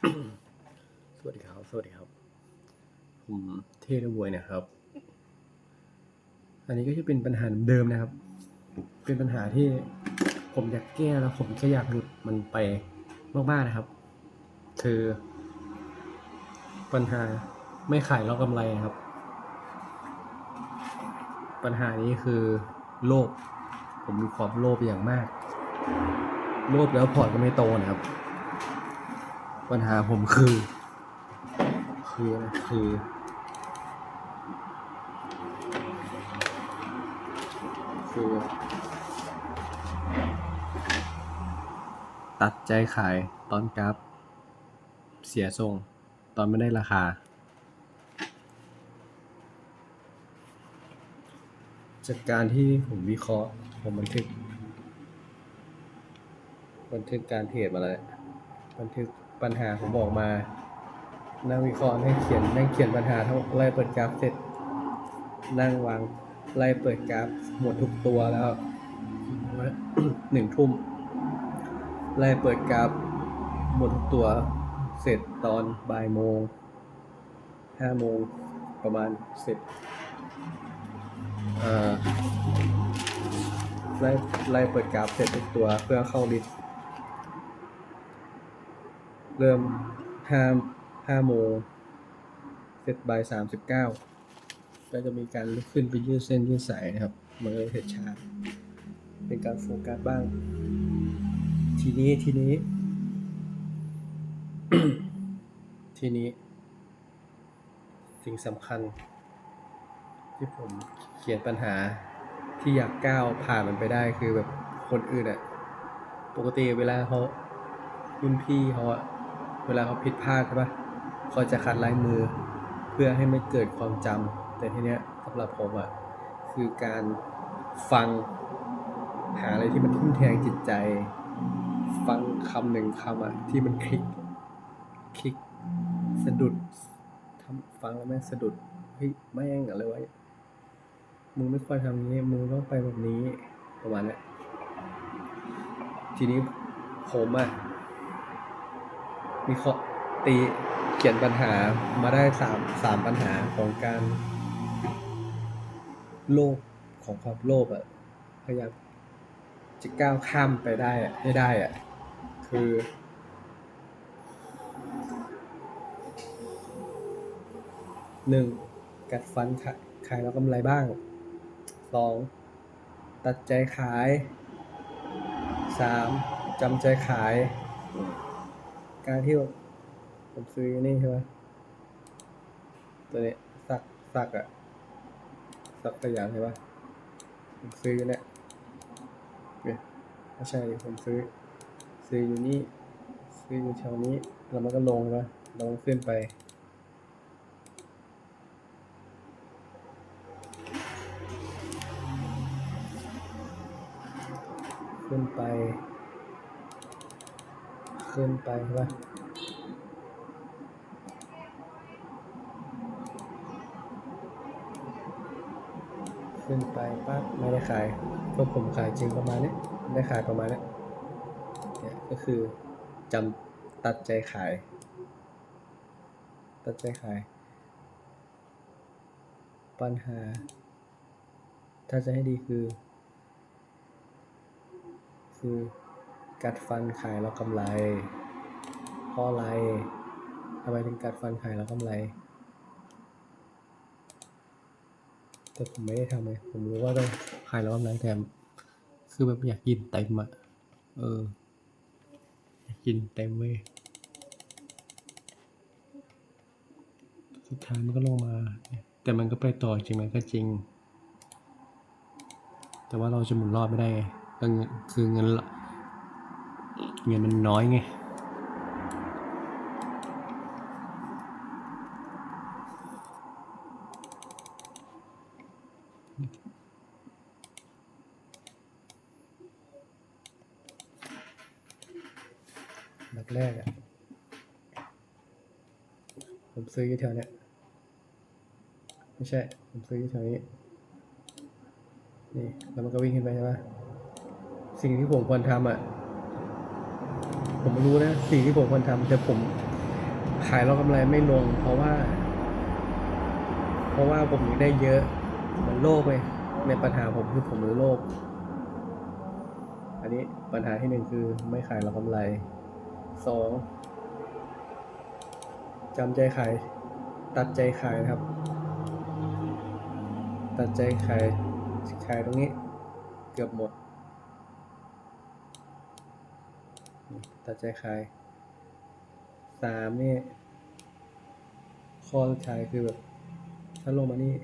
สวัสดีครับ สวัสดีครับ ผมเทเดบวยนะครับ อันนี้ก็จะเป็นปัญหาเดิมนะครับ เป็นปัญหาที่ผมอยากแก้แล้วผมก็อยากหลุดมันไปมากๆนะครับ คือ ปัญหาไม่ขายแล้วกำไรนะครับ ปัญหานี้คือโลภผมมีความโลภอย่างมาก โลภแล้วพอร์ตก็ไม่โตนะครับ ปัญหาผมคือ คืออะไรคือ คือ ตัดใจขายตอนกราฟเสียทรง ตอนไม่ได้ราคา จากการที่ผมวิเคราะห์ผมบันทึก บันทึกการเทรดมาแล้วบันทึก ปัญหาผมบอกมานั่งวิเคราะห์นั่งเขียนนั่งเขียนปัญหาทั้งไล่เปิดกราฟเสร็จ นั่งวางไล่เปิดกราฟหมดทุกตัวแล้วหนึ่งทุ่มไล่เปิดกราฟหมดทุกตัวเสร็จตอนบ่ายโมงห้าโมงประมาณเสร็จเอ่อไล่ไล่เปิดกราฟเสร็จทุกตัวเพื่อเข้าลิสต์ เริ่มห้าห้าโมงเสร็จบ่ายสามสิบเก้าก็จะมีการลุกขึ้นไปยืดเส้นยืดสายนะครับมันก็เห็นชาเป็นการโฟกัสบ้าง ทีนี้ทีนี้ ทีนี้ สิ่งสำคัญ ที่ผมเขียนปัญหาที่อยากก้าวผ่านมันไปได้คือแบบคนอื่นอะปกติเวลาเขารุ่นพี่เขาอะ เวลาเขาผิดพลาดใช่ปะเขาจะคัดลายมือ เพื่อให้ไม่เกิดความจำแต่ทีเนี้ยสำหรับผมอะคือการฟังหาอะไรที่มันทิ่มแทงจิตใจ ฟังคำหนึ่งคำอะที่มันคลิกคลิกสะดุดทำฟังแล้วแม่งสะดุดเฮ้ยแม่งอะไรวะมึงไม่ควรทำอย่างนี้มึงต้องไปแบบนี้ประมาณนี้ทีนี้ผมอะ มีข้อตีเขียนปัญหามาได้สามสามปัญหาของการโลภของความโลภอะพยายามจะก้าวข้ามไปได้อะให้ได้อะคือ หนึ่งกัดฟันขายขายแล้วกำไรบ้างสองตัดใจขายสามจำใจขาย การที่แบบผมซื้อนี่ใช่ไหมตัวนี้สักสักอะสักตัวอย่างใช่ปะผมซื้อเนี่ยเนี่ยไม่ใช่ผมซื้อ ซื้ออยู่นี่ ซื้ออยู่แถวนี้ แล้วมันก็ลงนะลงขึ้นไป ขึ้นไป ขึ้นไปใช่ปะขึ้นไปปั๊บไม่ได้ขายก็ผมขายจริงประมาณนี้ได้ขายประมาณนี้เนี่ยก็คือจำตัดใจขาย ตัดใจขาย ปัญหา ถ้าจะให้ดีคือ คือ กัดฟันขายแล้วกำไร เพราะอะไรทำไมถึงกัดฟันขายแล้วกำไร แต่ผมไม่ได้ทำเลยผมรู้ว่าต้องขายแล้วกำไรแถมคือแบบอยากกินเต็มอะเอออยากกินเต็มเว้ยสุดท้ายมันก็ลงมา แต่มันก็ไปต่อจริงไหมก็จริง แต่ว่าเราจะหมุนรอดไม่ได้ก็เงินคือเงินละ เงินมันน้อยไงแบบแรกอะผมซื้ออยู่แถวเนี้ยไม่ใช่ ผมซื้ออยู่แถวนี้ นี่ แล้วมันก็วิ่งขึ้นไปใช่ปะสิ่งที่ผมควรทำอะ ผมรู้นะสิ่งที่ผมควรทำแต่ผมขายแล้วกำไรไม่ลง เพราะว่า เพราะว่าผมยังได้เยอะเหมันโลภไปในปัญหาผมคือผมโลภอันนี้ปัญหาที่หนึ่งคือไม่ขายแล้วกำไรสองจำใจขายตัดใจขายนะครับ ตัดใจขายขายตรงนี้ เกือบหมดนี่ ตัดใจขายสามนี่ข้อสุดท้ายคือแบบถ้าลงมานี่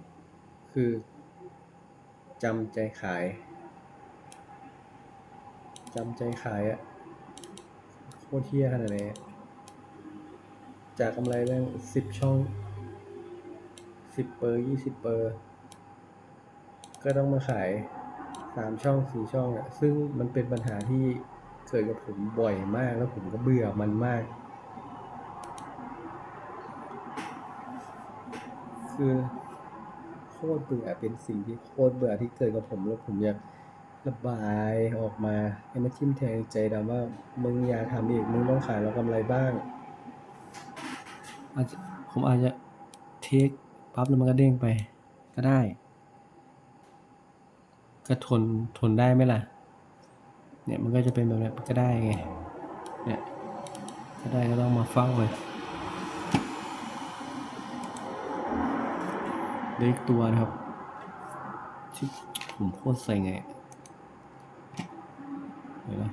คือจำใจขายจำใจขายอะโคตรเที่ยขนาดไหนจากกำไรแม่งสิบช่องสิบเปอร์ยี่สิบเปอร์ ก็ต้องมาขายสามช่องสี่ช่องอะซึ่งมันเป็นปัญหาที่ เกิดกับผมบ่อยมากแล้วผมก็เบื่อมันมาก คือโคตรเบื่อเป็นสิ่งที่โคตรเบื่อที่เกิดกับผมแล้วผมอยากระบายออกมาให้มันทิ่มแทงใจดำว่ามึงอย่าทำอีกมึงต้องขายแล้วกำไรบ้างอาจจะผมอาจจะเทคปั๊บแล้วมันก็เด้งไปก็ได้ ก็ทนทนได้ไหมล่ะ เนี่ยมันก็จะเป็นแบบนี้ก็ได้ไง เนี่ยก็ได้ก็ต้องมาเฝ้าเลยเล็กตัวนะครับ ที่ผมโคตรใส่ไงเดี๋ยวนะ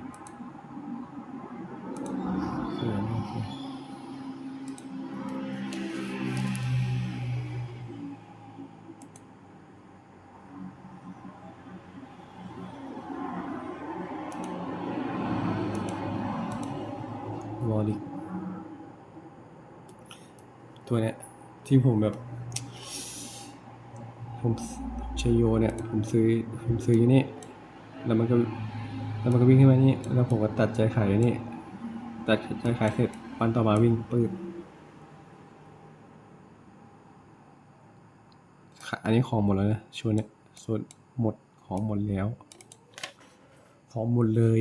ตัวเนี้ยที่ผมแบบ ผมชยโยเนี่ย ผมซื้อผมซื้ออยู่นี่ แล้วมันก็แล้วมันก็วิ่งขึ้นมานี่ แล้วผมก็ตัดใจขายอยู่นี่ ตัดใจขายเสร็จวันต่อมาวิ่งปืดค่ะอันนี้ของหมดแล้วนะชวนเนี่ยส่วนหมดของหมดแล้ว ของหมดเลย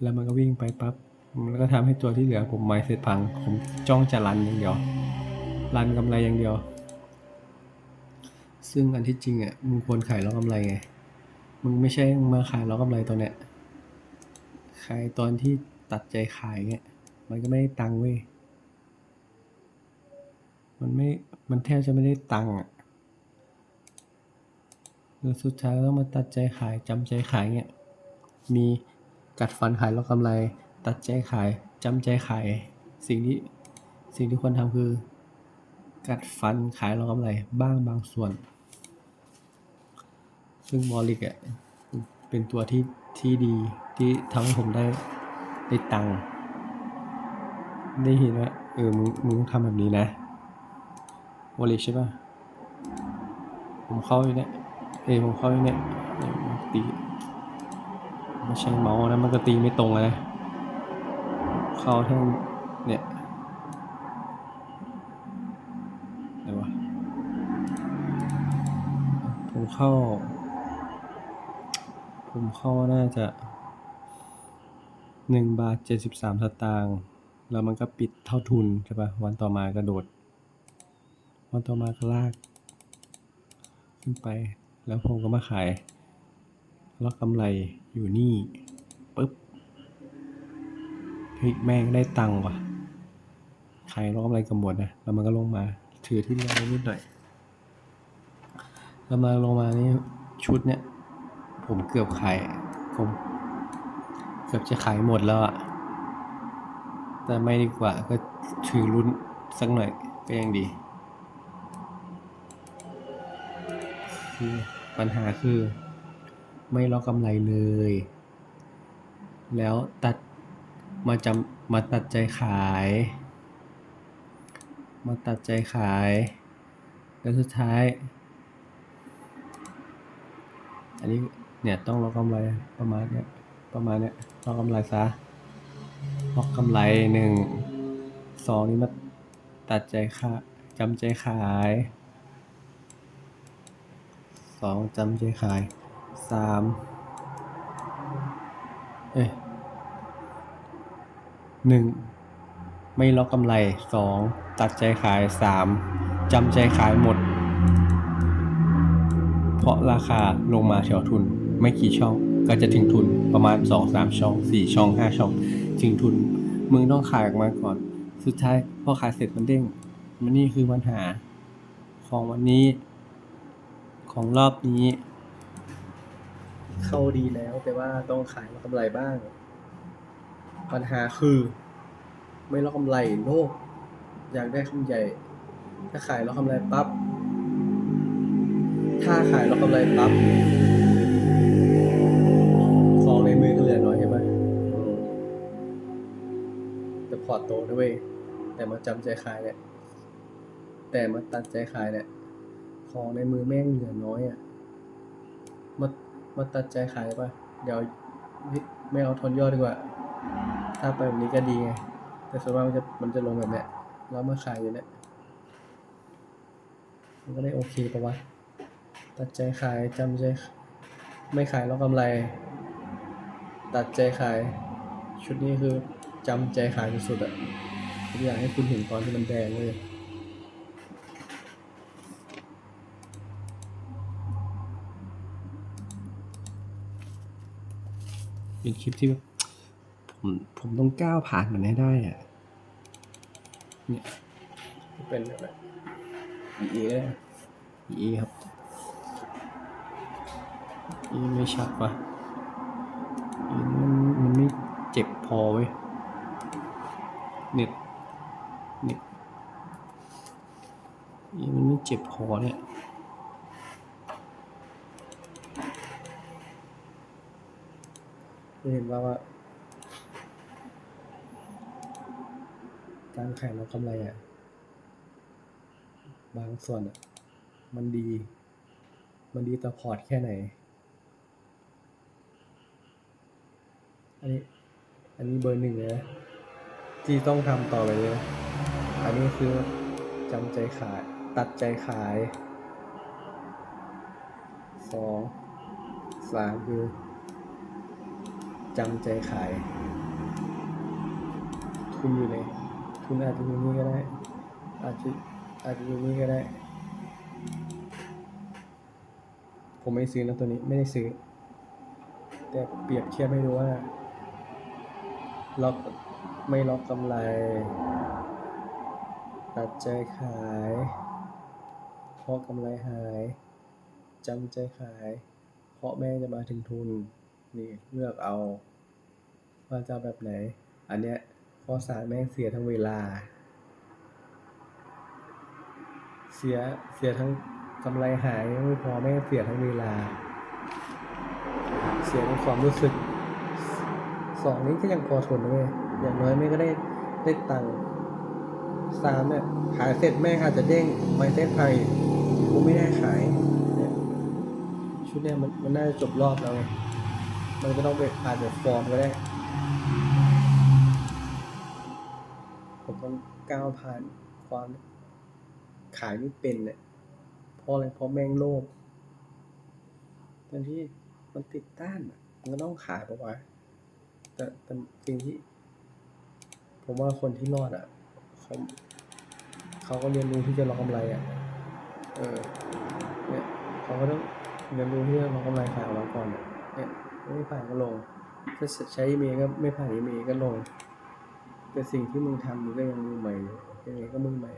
แล้วมันก็วิ่งไปปั๊บแล้วก็ทำให้ตัวที่เหลือผมไม้เสร็จพัง ผมจ้องจะรันอย่างเดียว รันกำไรอย่างเดียว ซึ่งอันที่จริงอะมึงควรขายแล้วกำไรไง มึงไม่ใช่มาขายแล้วกำไรตอนเนี้ย ขายตอนที่ตัดใจขายเงี้ย มันก็ไม่ได้ตังค์เว้ย มันไม่ มันแทบจะไม่ได้ตังค์อะแล้วสุดท้ายก็ต้องมาตัดใจขายจำใจขายเงี้ย มีกัดฟันขายแล้วกำไร ตัดใจขายจำใจขาย สิ่งที่สิ่งที่ควรทำคือ กัดฟันขายแล้วกำไรบ้างบางส่วน ซึ่งมอลิกอะเป็นตัวที่ที่ดีที่ทำให้ผมได้ได้ตังค์ได้เห็นว่าเออมึงมึงทำแบบนี้นะวอลิกใช่ป่ะ ผมเข้าอยู่เนี่ยเอยผมเข้าอยู่เนี่ยมันตีไม่ใช่เมาส์นะมันก็ตีไม่ตรงเลยนะเข้าแท่งเนี่ย อะไรวะผมเข้า ผมเข้าน่าจะหนึ่งบาทเจ็ดสิบสามสตางค์แล้วมันก็ปิดเท่าทุนใช่ปะวันต่อมากระโดด วันต่อมาก็ลาก ขึ้นไป แล้วผมก็มาขายแล้วกำไรอยู่นี่ปุ๊บเฮ้ยแม่งได้ตังค์ว่ะขายแล้วกำไรกับหมดนะแล้วมันก็ลงมา ถือที่เหลือไว้นิดหน่อยแล้วมาลงมานี่ชุดเนี้ยผมเกือบขายผมเกือบจะขายหมดแล้วอะแต่ไม่ดีกว่าก็ถือรุ่นสักหน่อยก็ยังดีคือปัญหาคือไม่ล็อกกำไรเลย แล้วตัดมาจำมาตัดใจขาย มาตัดใจขาย แล้วสุดท้าย อันนี้เนี่ยต้องล็อกกำไรประมาณเนี้ยประมาณเนี้ยล็อกกำไรซะล็อกกำไรหนึ่งสองนี่มาตัดใจขาจำใจขายสองจำใจขายสามเอ้ยหนึ่ง ไม่ล็อกกำไรสองตัดใจขายสามจำใจขายหมด เพราะราคาลงมาแถวทุนไม่กี่ช่องก็จะถึงทุนประมาณสองสามช่องสี่ช่องห้าช่อง ถึงทุน มึงต้องขายออกมาก่อน สุดท้ายพอขายเสร็จมันเด้ง มันนี่คือปัญหา ของวันนี้ ของรอบนี้ เข้าดีแล้วแต่ว่าต้องขายมากำไรบ้าง ปัญหาคือ ไม่ล็อกกำไรโลก อยากได้คำใหญ่ ถ้าขายล็อกกำไรปั๊บถ้าขายล็อกกำไรปั๊บของในมือก็เหลือน้อยใช่ไหมแต่พอร์ตโตด้วยเวยแต่มาจำใจขายเนี่ยแต่มาตัดใจขายเนี่ยของในมือแม่งเหลือน้อยอะมามาตัดใจขายป่ะ เดี๋ยวไม่เอาทนยอดดีกว่า ถ้าไปแบบนี้ก็ดีไง แต่ส่วนมากมันจะมันจะลงแบบเนี้ยแล้วมาขายอยู่เนี่ยมันก็ได้โอเคปะวะตัดใจขายจำใจไม่ขายแล้วกำไร ตัดใจขาย ชุดนี้คือจำใจขายสุดๆอะผมอยากให้คุณเห็นตอนที่มันแดงเลยเป็นคลิปที่ ผมผมต้องก้าวผ่านมันให้ได้อะเนี่ยเป็นแบบ EA ก็ได้ EA ครับ EA ไม่ชัดว่ะ EA มันมันไม่เจ็บพอเว้ยเน็ตเน็ต EA มันไม่เจ็บพอเนี่ยจะเห็นว่าว่า การแข่งแล้วกำไรอะ บางส่วนอะ มันดี มันดีต่อพอร์ตแค่ไหน อันนี้ อันนี้เบอร์หนึ่งเลยนะที่ต้องทำต่อไปเลย อันนี้คือจำใจขาย ตัดใจขายสองสามคือจำใจขายทุนอยู่ใน ทุนอาจจะอยู่นี่ก็ได้ อาจจะอาจจะอยู่นี่ก็ได้ ผมไม่ซื้อนะตัวนี้ไม่ได้ซื้อ แต่เปรียบเทียบให้ดูว่า ล็อกไม่ล็อกกำไร ตัดใจขายเพราะกำไรหายจำใจขาย เพราะแม่จะมาถึงทุน นี่เลือกเอาว่าจะแบบไหน อันเนี้ย ข้อสารแม่งเสียทั้งเวลา เสียเสียทั้งกำไรหายไม่พอแม่งเสียทั้งเวลา เสียทั้งความรู้สึกสองนี้ก็ยังพอทนนะเว้ยอย่างน้อยแม่ก็ได้ได้ตังค์สามเนี่ยขายเสร็จแม่งอาจจะเด้งไม่เต้นไทยกูไม่ได้ขายเนี่ยชุดเนี้ยมันมันน่าจะจบรอบแล้วไงมันก็ต้องไปอาจจะฟอร์มก็ได้ มต้องก้าวผ่านความขายไม่เป็นเนี่ยเพราะอะไรเพราะแม่งโลภตอนที่มันติดต้านมันก็ต้องขายปะวะแต่แต่สิ่งที่ ผมว่าคนที่รอดอะเขาเขาก็เรียนรู้ที่จะรอกำไรอะ เออ เนี่ยเขาก็ต้องเรียนรู้ที่จะรอกำไรขายออกมาก่อนเนี่ยไม่ผ่านก็ลงถ้าใช้อีเมลก็ไม่ผ่านอีเมลก็ลง แต่สิ่งที่มึงทำมึงก็ยังมือใหม่อยู่ยังไงก็มือใหม่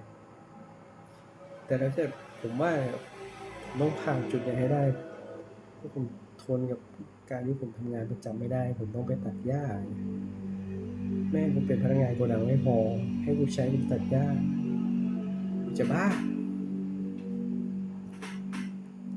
แต่ถ้าเกิดผมว่าผมต้องผ่านจุดนี้ให้ได้เพราะผมทนกับการที่ผมทำงานประจำไม่ได้ ผมต้องไปตัดหญ้า แม่ผมเป็นพนักงานโกดังไม่พอ ให้กูใช้กูตัดหญ้าจะบ้า